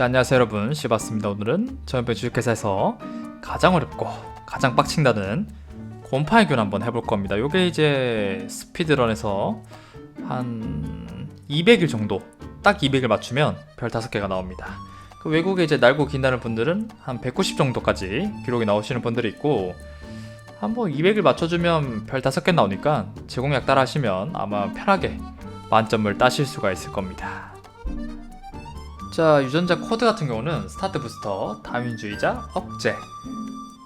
자 안녕하세요 여러분. 시바스입니다. 오늘은 저연배 주식회사에서 가장 어렵고 가장 빡친다는 곰팡이 균 한번 해볼 겁니다. 요게 이제 스피드런에서 한 200일 정도 딱 200일 맞추면 별 5개가 나옵니다. 그 외국에 이제 날고 긴다는 분들은 한 190 정도까지 기록이 나오시는 분들이 있고 한번 200일 맞춰주면 별 5개 나오니까 제공약 따라 하시면 아마 편하게 만점을 따실 수가 있을 겁니다 자 유전자 코드 같은 경우는 스타트 부스터, 다윈주의자, 억제.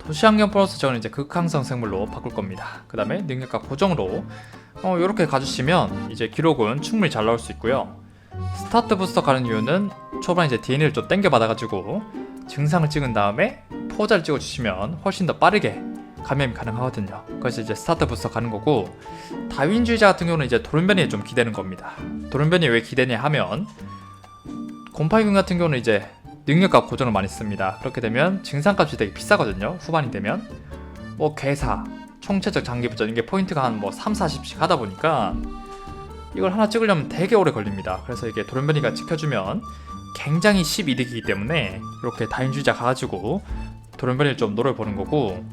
도시환경 보너스 저는 이제 극항성 생물로 바꿀 겁니다. 그 다음에 능력과 고정으로. 어, 이렇게 가주시면 이제 기록은 충분히 잘 나올 수 있고요. 스타트 부스터 가는 이유는 초반 이제 DNA를 좀 땡겨 받아가지고 증상을 찍은 다음에 포자를 찍어주시면 훨씬 더 빠르게 감염이 가능하거든요. 그래서 이제 스타트 부스터 가는 거고 다윈주의자 같은 경우는 이제 돌연변이에 좀 기대는 겁니다. 돌연변이에 왜 기대냐 하면 곰팡이균 같은 경우는 이제 능력과 고정을 많이 씁니다. 그렇게 되면 증상값이 되게 비싸거든요. 후반이 되면 뭐 괴사, 총체적 장기부전 이게 포인트가 한 뭐 3, 40씩 하다 보니까 이걸 하나 찍으려면 되게 오래 걸립니다. 그래서 이게 돌연변이가 찍혀주면 굉장히 12득이기 때문에 이렇게 다인주의자 가가지고 돌연변이를 좀 노려보는 거고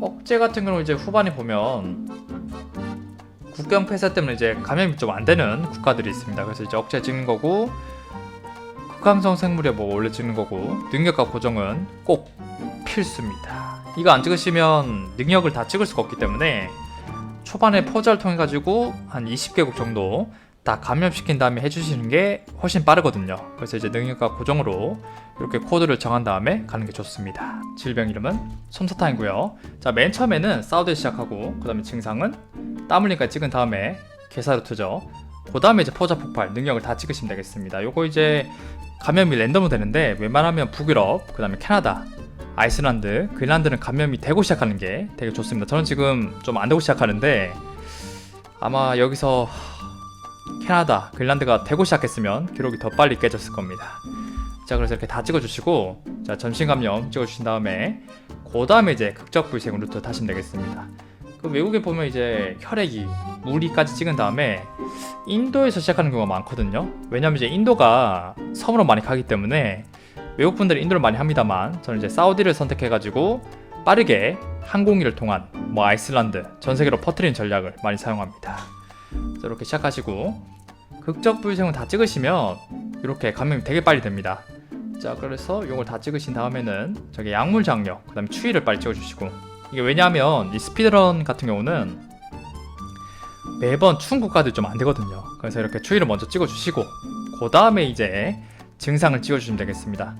억제 같은 경우는 이제 후반에 보면 국경 폐쇄 때문에 이제 감염이 좀 안 되는 국가들이 있습니다. 그래서 이제 억제 찍는 거고 극강성 생물에 뭐 원래 찍는 거고 능력과 고정은 꼭 필수입니다. 이거 안 찍으시면 능력을 다 찍을 수가 없기 때문에 초반에 포자를 통해 가지고 한 20개국 정도 다 감염시킨 다음에 해주시는 게 훨씬 빠르거든요. 그래서 이제 능력과 고정으로 이렇게 코드를 정한 다음에 가는 게 좋습니다. 질병 이름은 솜사탕이고요. 자, 맨 처음에는 사우드 시작하고 그 다음에 증상은 땀 흘리니까 찍은 다음에 게사루트죠. 그 다음에 이제 포자 폭발 능력을 다 찍으시면 되겠습니다. 요거 이제 감염이 랜덤으로 되는데 웬만하면 북유럽, 그 다음에 캐나다, 아이슬란드, 그린란드는 감염이 되고 시작하는 게 되게 좋습니다. 저는 지금 좀 안 되고 시작하는데 아마 여기서 캐나다, 그린란드가 되고 시작했으면 기록이 더 빨리 깨졌을 겁니다. 자 그래서 이렇게 다 찍어주시고 자 전신 감염 찍어주신 다음에 그 다음에 이제 극적 불생 루트 타시면 되겠습니다. 그 외국에 보면 이제 혈액이 무리까지 찍은 다음에 인도에서 시작하는 경우가 많거든요. 왜냐면 이제 인도가 섬으로 많이 가기 때문에 외국 분들은 인도를 많이 합니다만 저는 이제 사우디를 선택해가지고 빠르게 항공기를 통한 뭐 아이슬란드 전 세계로 퍼트리는 전략을 많이 사용합니다. 이렇게 시작하시고 극적 불생을 다 찍으시면 이렇게 감염이 되게 빨리 됩니다. 자 그래서 이걸 다 찍으신 다음에는 저기 약물 장력 그다음에 추위를 빨리 찍어주시고 이게 왜냐하면 이 스피드런 같은 경우는 매번 추운 국가들 좀 안 되거든요. 그래서 이렇게 추위를 먼저 찍어주시고 그 다음에 이제 증상을 찍어주시면 되겠습니다.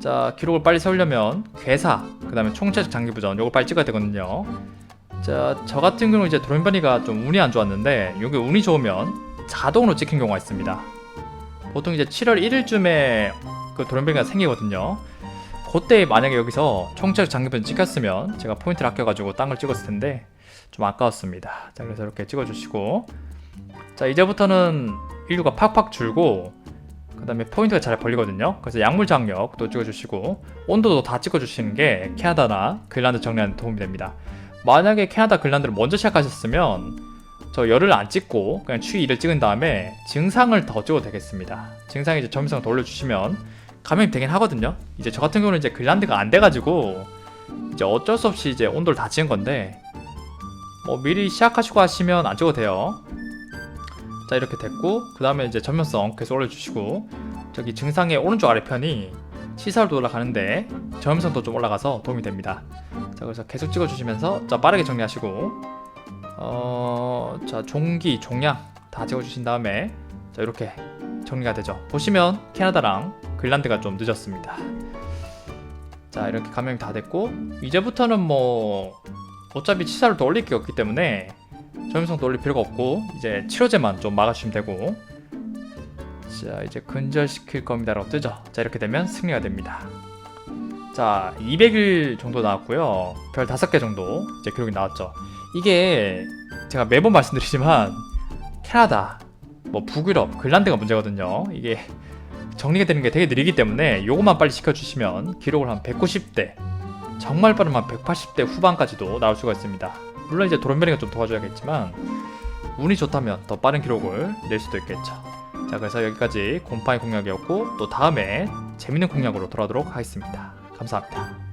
자 기록을 빨리 세우려면 괴사 그 다음에 총체적 장기부전 요걸 빨리 찍어야 되거든요. 자 저 같은 경우는 이제 돌연변이가 좀 운이 안 좋았는데 요게 운이 좋으면 자동으로 찍힌 경우가 있습니다. 보통 이제 7월 1일쯤에 그 돌연변이가 생기거든요. 그때 만약에 여기서 총체적 장기부전 찍혔으면 제가 포인트를 아껴가지고 딴걸 찍었을 텐데 좀 아까웠습니다. 자 그래서 이렇게 찍어주시고 자 이제부터는 인류가 팍팍 줄고 그 다음에 포인트가 잘 벌리거든요. 그래서 약물 장력도 찍어주시고 온도도 다 찍어주시는 게 캐나다나 그린란드 정리하는 데 도움이 됩니다. 만약에 캐나다 그린란드를 먼저 시작하셨으면 저 열을 안 찍고 그냥 추위 2를 찍은 다음에 증상을 더 찍어도 되겠습니다. 증상이 이제 점유성을 더 올려주시면 감염이 되긴 하거든요. 이제 저 같은 경우는 이제 그린란드가 안 돼가지고 이제 어쩔 수 없이 이제 온도를 다 찍은 건데 뭐 미리 시작하시고 하시면 안 찍어도 돼요. 자 이렇게 됐고 그 다음에 이제 전면성 계속 올려주시고 저기 증상의 오른쪽 아래편이 시설도 올라가는데 전면성도 좀 올라가서 도움이 됩니다. 자 그래서 계속 찍어주시면서 자 빠르게 정리하시고 어 자 종기 종양 다 찍어주신 다음에 자 이렇게 정리가 되죠. 보시면 캐나다랑 그린란드가 좀 늦었습니다. 자 이렇게 감염이 다 됐고 이제부터는 뭐 어차피 치사를 더 올릴 게 없기 때문에 점유성도 올릴 필요가 없고 이제 치료제만 좀 막아주시면 되고. 자 이제 근절시킬 겁니다 라고 뜨죠. 자 이렇게 되면 승리가 됩니다. 자 200일 정도 나왔고요. 별 5개 정도 이제 기록이 나왔죠. 이게 제가 매번 말씀드리지만 캐나다 뭐 북유럽 그린란드가 문제거든요. 이게 정리가 되는 게 되게 느리기 때문에 요것만 빨리 시켜주시면 기록을 한 190대 정말 빠르면 180대 후반까지도 나올 수가 있습니다. 물론 이제 도련변이가 좀 도와줘야겠지만 운이 좋다면 더 빠른 기록을 낼 수도 있겠죠. 자 그래서 여기까지 곰팡이 공략이었고 또 다음에 재밌는 공략으로 돌아오도록 하겠습니다 감사합니다